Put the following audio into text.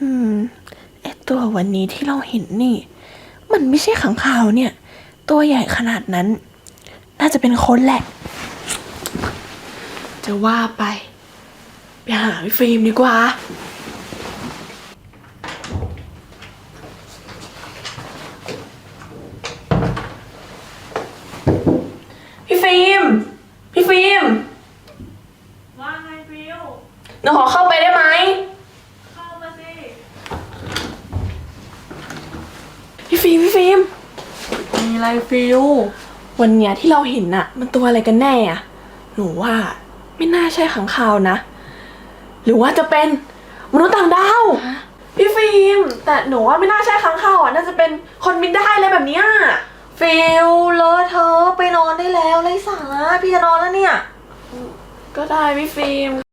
อืมไอตัววันนี้ที่เราเห็นนี่ มันไม่ใช่ขังข่าวเนี่ย ตัวใหญ่ขนาดนั้น น่าจะเป็นคนแหละ จะว่าไป ไปหาพี่ฟิล์มดีกว่า พี่ฟิล์ม พี่ฟิล์ม ว่าไงฟิวหนูขอเข้าไปได้ไหม เข้ามาสิ พี่ ฟิล์มพี่ฟิล์มมีอะไรฟิววันเนี้ยที่เราเห็นน่ะ มันตัวอะไรกันแน่อะหนูว่าไม่น่าใช่ขังข่าวนะ หรือว่าจะเป็นมนุษย์ต่างดาวพี่ฟิล์มแต่หนูว่าไม่น่าใช่ขังข่าวอะน่าจะเป็นคนบินได้อะไรแบบเนี้ยฟิลเลอะเธอะไปนอนได้แล้วไรสาระพี่จะนอนแล้วเนี่ย ก็ได้พี่ฟิล์ม